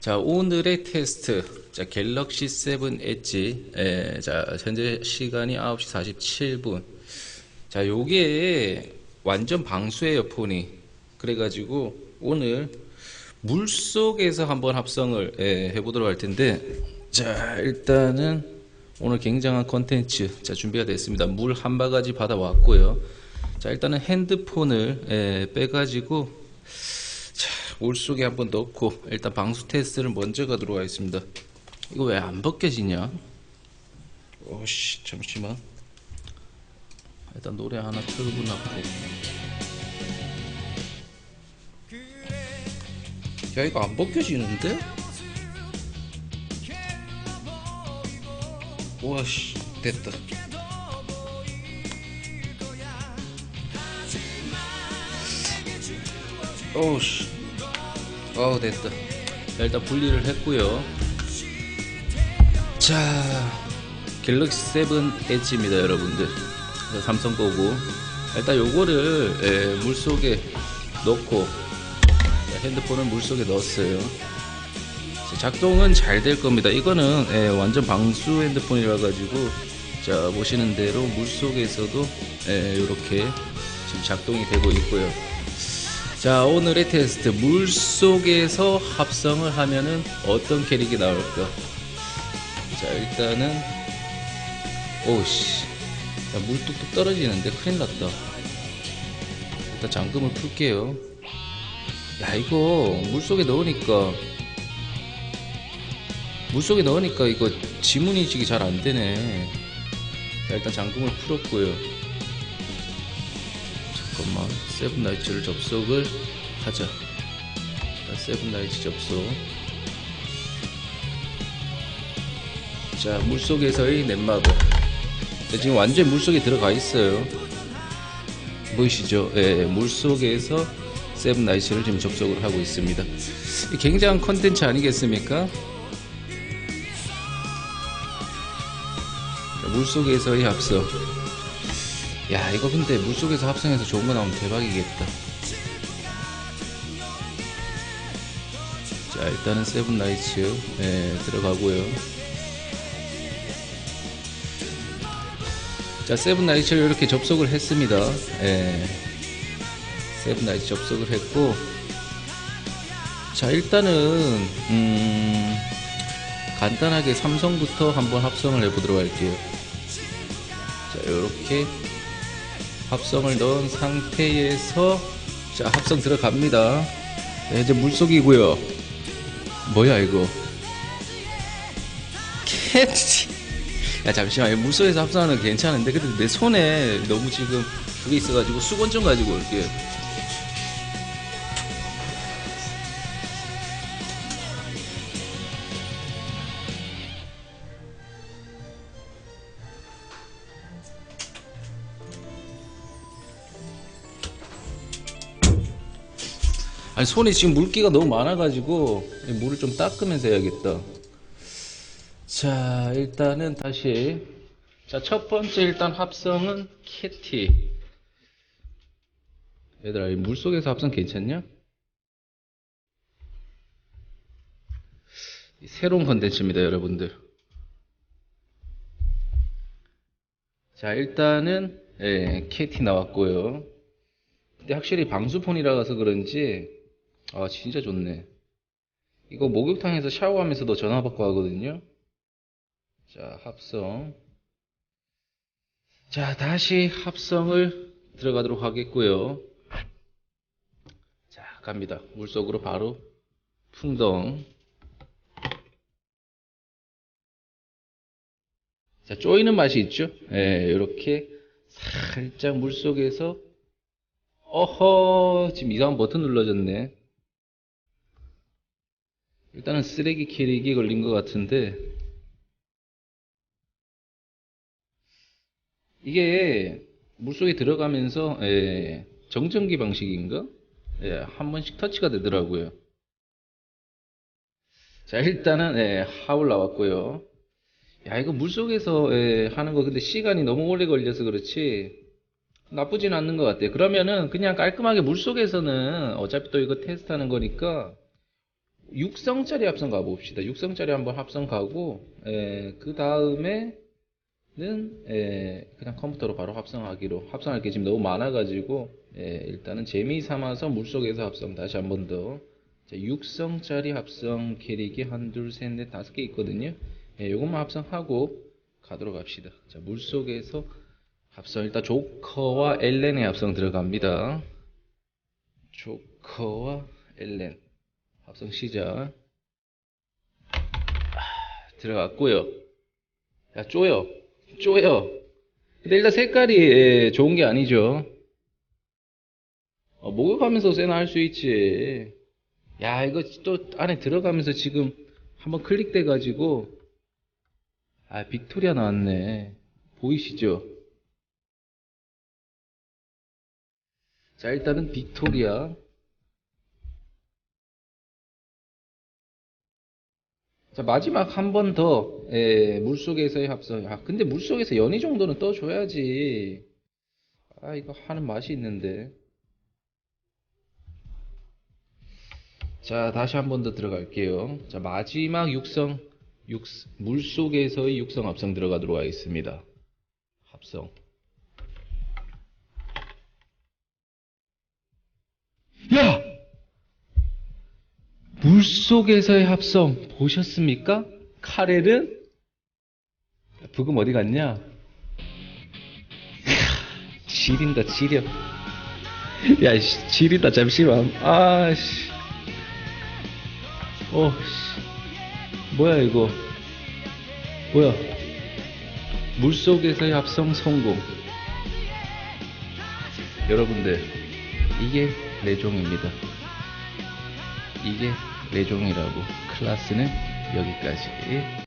자, 오늘의 테스트. 자, 갤럭시 7 엣지. 예, 자, 현재 시간이 9시 47분. 자, 요게 완전 방수예요, 폰이. 그래가지고 오늘 물 속에서 한번 합성을 예, 해보도록 할 텐데. 자, 일단은 오늘 굉장한 컨텐츠. 자, 준비가 됐습니다. 물 한 바가지 받아왔고요. 자, 일단은 핸드폰을 예, 빼가지고 자, 물 속에 한 번 넣고 일단 방수 테스트를 먼저 가도록 하겠습니다. 이거 왜 안 벗겨지냐? 오씨 잠시만. 일단 노래 하나 틀고 놨고. 야 이거 안 벗겨지는데? 와씨 됐다. 오우씨 어우 됐다. 자, 일단 분리를 했고요. 자 갤럭시 7 엣지입니다 여러분들. 자, 삼성 거고. 일단 요거를 예, 물속에 넣고 자, 핸드폰을 물속에 넣었어요. 자, 작동은 잘 될 겁니다. 이거는 예, 완전 방수 핸드폰이라 가지고 자 보시는 대로 물속에서도 예, 이렇게 지금 작동이 되고 있고요 자 오늘의 테스트. 물 속에서 합성을 하면은 어떤 캐릭이 나올까? 자 일단은 오씨. 야, 물 뚝뚝 떨어지는데 큰일 났다. 일단 잠금을 풀게요. 야 이거 물 속에 넣으니까 물 속에 넣으니까 이거 지문 인식이 잘 안 되네. 자 일단 잠금을 풀었고요 잠깐만 세븐나이츠를 접속을 하자. 자, 세븐나이츠 접속. 자 물속에서의 넷마블. 자, 지금 완전 물속에 들어가 있어요. 보이시죠? 예, 물속에서 세븐나이츠를 지금 접속을 하고 있습니다. 굉장한 컨텐츠 아니겠습니까? 자, 물속에서의 합성 야 이거 근데 물속에서 합성해서 좋은 거 나오면 대박이겠다. 자 일단은 세븐라이츠 예, 들어가고요. 자 세븐라이츠를 이렇게 접속을 했습니다. 예, 세븐라이츠 접속을 했고. 자 일단은 음, 간단하게 삼성부터 한번 합성을 해보도록 할게요. 자 이렇게 합성을 넣은 상태에서 자 합성 들어갑니다. 네, 이제 물속이고요. 뭐야 이거? 캣야 잠시만 물속에서 합성하는 거 괜찮은데 근데 내 손에 너무 지금 그게 있어가지고 수건 좀 가지고 올게요 아니 손에 지금 물기가 너무 많아가지고 물을 좀 닦으면서 해야겠다. 자 일단은 다시 자 첫 번째 일단 합성은 캐티. 얘들아 이 물속에서 합성 괜찮냐? 새로운 컨텐츠입니다 여러분들. 자 일단은 예, 캐티 나왔고요. 근데 확실히 방수폰이라서 그런지 아 진짜 좋네. 이거 목욕탕에서 샤워하면서도 전화 받고 하거든요. 자 합성. 자 다시 합성을 들어가도록 하겠고요. 자 갑니다. 물속으로 바로 풍덩. 자 쪼이는 맛이 있죠? 예 이렇게 살짝 물속에서 어허 지금 이상한 버튼 눌러졌네 일단은 쓰레기 캐릭이 걸린 것 같은데 이게 물속에 들어가면서 예, 정전기 방식인가? 예, 한 번씩 터치가 되더라고요. 자 일단은 예, 하울 나왔고요. 야 이거 물속에서 예, 하는 거 근데 시간이 너무 오래 걸려서 그렇지 나쁘진 않는 것 같아요. 그러면은 그냥 깔끔하게 물속에서는 어차피 또 이거 테스트하는 거니까 육성짜리 합성 가봅시다. 육성짜리 한번 합성 가고, 에, 그 다음에는, 에, 그냥 컴퓨터로 바로 합성하기로. 합성할 게 지금 너무 많아가지고, 에, 일단은 재미 삼아서 물속에서 합성 다시 한 번 더. 자, 육성짜리 합성 캐릭이 한, 둘, 셋, 넷, 다섯 개 있거든요. 예, 요것만 합성하고 가도록 합시다. 자, 물속에서 합성. 일단 조커와 엘렌의 합성 들어갑니다. 조커와 엘렌. 합성 시작. 아, 들어갔고요. 야, 쪼여. 쪼여. 근데 일단 색깔이 예, 좋은 게 아니죠. 어, 목욕하면서 세나 할 수 있지. 야, 이거 또 안에 들어가면서 지금 한번 클릭돼 가지고, 아, 빅토리아 나왔네. 보이시죠? 자, 일단은 빅토리아. 자, 마지막 한 번 더, 예, 물속에서의 합성. 아, 근데 물속에서 연희 정도는 떠줘야지. 아, 이거 하는 맛이 있는데. 자, 다시 한 번 더 들어갈게요. 자, 마지막 육성, 육, 물속에서의 육성 합성 들어가도록 하겠습니다. 합성. 야! 물 속에서의 합성 보셨습니까? 카렐은? 부금 어디 갔냐? 지린다, 지려. 야, 씨, 지린다, 잠시만. 아, 씨. 어, 씨. 뭐야, 이거. 뭐야. 물 속에서의 합성 성공. 여러분들, 이게 레종입니다. 이게 레종이라고. 클라스는 여기까지.